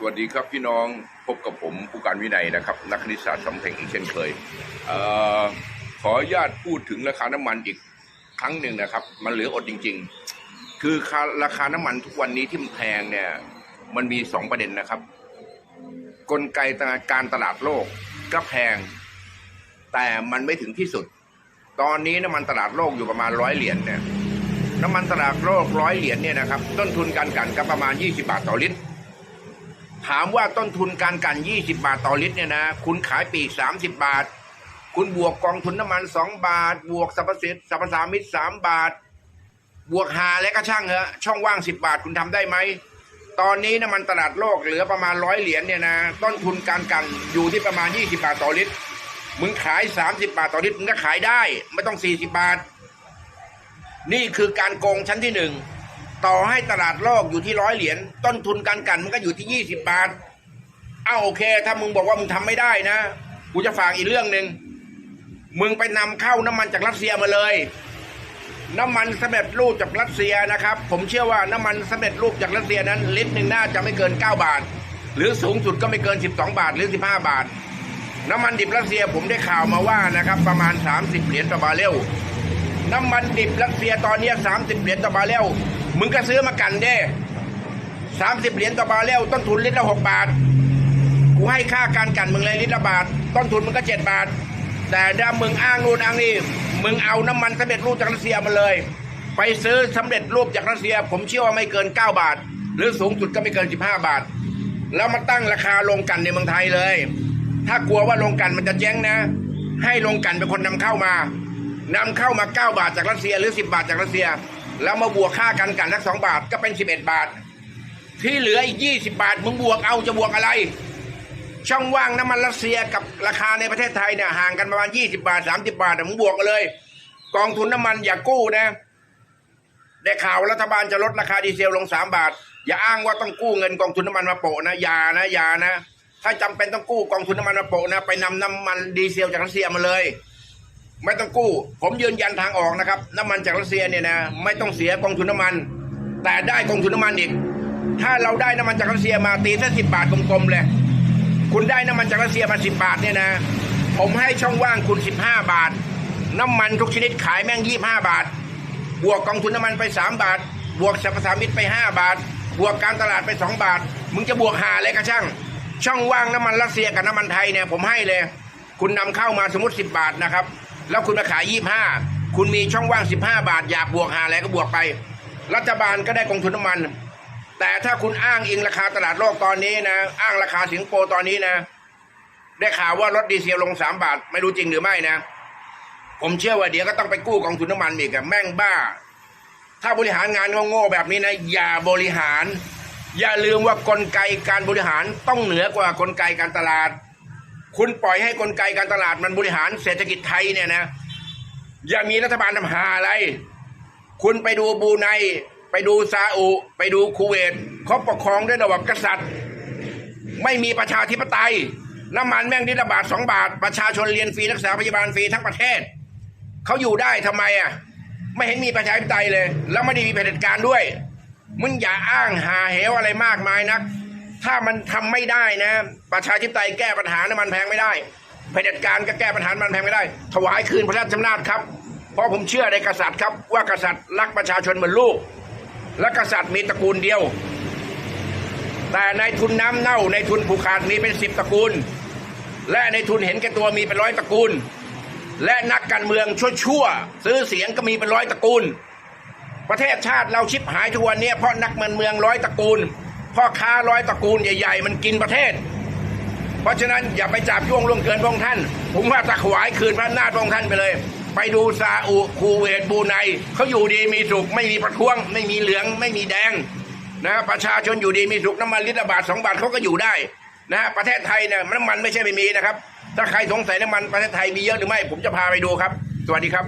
สวัสดีครับพี่น้องพบกับผมผู้การวินัยนะครับ นักคณิตศาสตร์สำเพ็งอีกเช่นเคยเออขออนุญาตพูดถึงราคาน้ำมันอีกครั้งหนึ่งนะครับ มันเหลืออดจริง ๆ คือคาราคาน้ำมันทุกวันนี้ที่มันแพงเนี่ย มันมีสองประเด็นนะครับ กลไกการตลาดโลกก็แพง แต่มันไม่ถึงที่สุด ตอนนี้น้ำมันตลาดโลกอยู่ประมาณร้อยเหรียญเนี่ยน้ำมันตลาดโลกร้อยเหรียญเนี่ยนะครับต้นทุนการกันก็ประมาณ 20 บาทต่อลิตร ถามว่าต้นทุนการกลั่น20 บาทต่อลิตรเนี่ยนะ คุณขายปีก 30 บาท คุณบวกกองทุนน้ำมัน 2 บาท บวกสรรพสิทธิ์สรรพสามิต3บาท บวกหาและก็ช่างเหอะช่องว่าง 10 บาทคุณทำได้ไหม ตอนนี้น้ำมันตลาดโลกเหลือประมาณร้อยเหรียญเนี่ยนะ ต้นทุนการกันอยู่ที่ประมาณ 20 บาทต่อลิตร มึงขาย 30 บาทต่อลิตรมึงก็ขายได้ ไม่ต้อง 40 บาท นี่คือการโกงชั้นที่หนึ่ง ต่อให้ตลาดโลกอยู่ที่ร้อยเหรียญต้นทุนการกันมันก็อยู่ที่ยี่สิบบาท เอาโอเค ถ้ามึงบอกว่ามึงทำไม่ได้นะ กูจะฝากอีกเรื่องหนึ่งมึงไปนำเข้าน้ำมันจากรัสเซียมาเลย น้ำมันสำเร็จรูปจากรัสเซียนะครับ ผมเชื่อว่าน้ำมันสำเร็จรูปจากรัสเซียนั้น ลิตรหนึ่งน่าจะไม่เกิน9บาท หรือสูงสุดก็ไม่เกิน12บาทหรือ15บาท น้ำมันดิบรัสเซียผมได้ข่าวมาว่านะครับประมาณ 30 เหรียญต่อบาร์เรลน้ำมันดิบรัสเซียตอนนี้สามสิบเหรียญต่อบาร์เรล มึงก็ซื้อมากันเด้สามสิบเหรียญต่อบาร์เรลต้นทุนลิตรละหกบาท กูให้ค่าการกันมึงเลยลิตรละบาท ต้นทุนมึงก็เจ็ดบาท แต่ถ้ามึงอ้างนู่นอ้างนี่ มึงเอาน้ำมันสำเร็จรูปจากรัสเซียมาเลย ไปซื้อสำเร็จรูปจากรัสเซีย ผมเชื่อว่าไม่เกินเก้าบาท หรือสูงสุดก็ไม่เกินสิบห้าบาท แล้วมาตั้งราคาลงกันในเมืองไทยเลย ถ้ากลัวว่าลงกันมันจะแจ้งนะ ให้ลงกันเป็นคนนำเข้ามานำเข้ามา9บาทจากรัสเซียหรือ10บาทจากรัสเซีย แล้วมาบวกค่ากันกันสักสองบาทก็เป็น11บเอ็ดบาท ที่เหลืออีก20บาทมึงบวกเอาจะบวกอะไร ช่องว่างน้ำมันรัสเซียกับราคาในประเทศไทยเนี่ยห่างกันประมาณ20บาท30บาทนะมึงบวกเลย กองทุนน้ำมันอย่ากู้นะได้ข่าวรัฐบาลจะลดราคาดีเซลลง3บาท อย่าอ้างว่าต้องกู้เงินกองทุนน้ำมันมาโปะนะอย่านะอย่านะ ถ้าจำเป็นต้องกู้กองทุนน้ำมันมาโปะนะ ไปนำน้ำมันดีเซลจากรัสเซียมาเลย ไม่ต้องกู้ ผมยืนยันทางออกนะครับ น้ำมันจากรัสเซียเนี่ยนะไม่ต้องเสียกองทุนน้ำมัน แต่ได้กองทุนน้ำมันอีก ถ้าเราได้น้ำมันจากรัสเซียมาตีสักสิบาทกลมๆเลยคุณได้น้ำมันจากรัสเซียมาสิบาทเนี่ยนะผมให้ช่องว่างคุณสิบห้าบาท น้ำมันทุกชนิดขายแม่งยี่ห้าบาท บวกกองทุนน้ำมันไปสามบาท บวกสรรพสามิตไปห้าบาท บวกการตลาดไปสองบาท มึงจะบวกหาอะไรก็ช่าง ช่องว่างน้ำมันรัสเซียกับน้ำมันไทยเนี่ยผมให้เลย คุณนำเข้ามาสมมติสิบบาทนะครับ แล้วคุณมาขายยี่ห้าคุณมีช่องว่างสิบห้าบาทอยากบวกหาอะไรก็บวกไป รัฐบาลก็ได้กองทุนน้ำมัน แต่ถ้าคุณอ้างอิงราคาตลาดโลกตอนนี้นะ อ้างราคาสิงคโปร์ตอนนี้นะ ได้ข่าวว่ารถดีเซลลงสามบาท ไม่รู้จริงหรือไม่นะ ผมเชื่อว่าเดี๋ยวก็ต้องไปกู้กองทุนน้ำมันอีกอะแม่งบ้า ถ้าบริหารงานโง่ๆแบบนี้นะ อย่าบริหาร อย่าลืมว่ากลไกการบริหารต้องเหนือกว่ากลไกการตลาด คุณปล่อยให้กลไกการตลาดมันบริหารเศรษฐกิจไทยเนี่ยนะอย่ามีรัฐบาลทำหาอะไร คุณไปดูบูไนไปดูซาอุ ไปดูคูเวตเขาปกครองด้วยระบบกษัตริย์ ไม่มีประชาธิปไตย น้ำมันแม่งนิดละบาทสองบาท ประชาชนเรียนฟรีรักษาพยาบาลฟรีทั้งประเทศ เขาอยู่ได้ทำไมอะ ไม่เห็นมีประชาธิปไตยเลย แล้วไม่ได้มีเผด็จการด้วย มึงอย่าอ้างหาเหวอะไรมากมายนัก ถ้ามันทำไม่ได้นะ ประชาธิปไตยแก้ปัญหาน้ำมันแพงไม่ได้เผด็จการก็แก้ปัญหาน้ำมันแพงไม่ได้ ถวายคืนพระราชอำนาจครับ เพราะผมเชื่อในกษัตริย์ครับ ว่ากษัตริย์รักประชาชนเหมือนลูก และกษัตริย์มีตระกูลเดียว แต่ในทุนน้ำเน่าในทุนผูกขาดมีเป็นสิบตระกูล และในทุนเห็นแก่ตัวมีเป็นร้อยตระกูล และนักการเมืองชั่วๆซื้อเสียงก็มีเป็นร้อยตระกูล ประเทศชาติเราชิบหายทุกวันเนี้เพราะนักเมืองร้อยตระกูล พ่อค้าร้อยตระกูลใหญ่ ๆ มันกินประเทศ เพราะฉะนั้นอย่าไปจับย่วงล่วงเกินพระองค์ท่าน ผมว่าตะขวายคืนพระนาจพระองค์ท่านไปเลย ไปดูซาอุคูเวตบูไนเขาอยู่ดีมีสุขไม่มีประท้วง ไม่มีเหลืองไม่มีแดงนะประชาชนอยู่ดีมีสุขน้ำมันลิตรบาทสองบาทเขาก็อยู่ได้นะประเทศไทยเนี่ยน้ำมันไม่ใช่ไม่มีนะครับ ถ้าใครสงสัยน้ำมันประเทศไทยมีเยอะหรือไม่ผมจะพาไปดูครับ สวัสดีครับ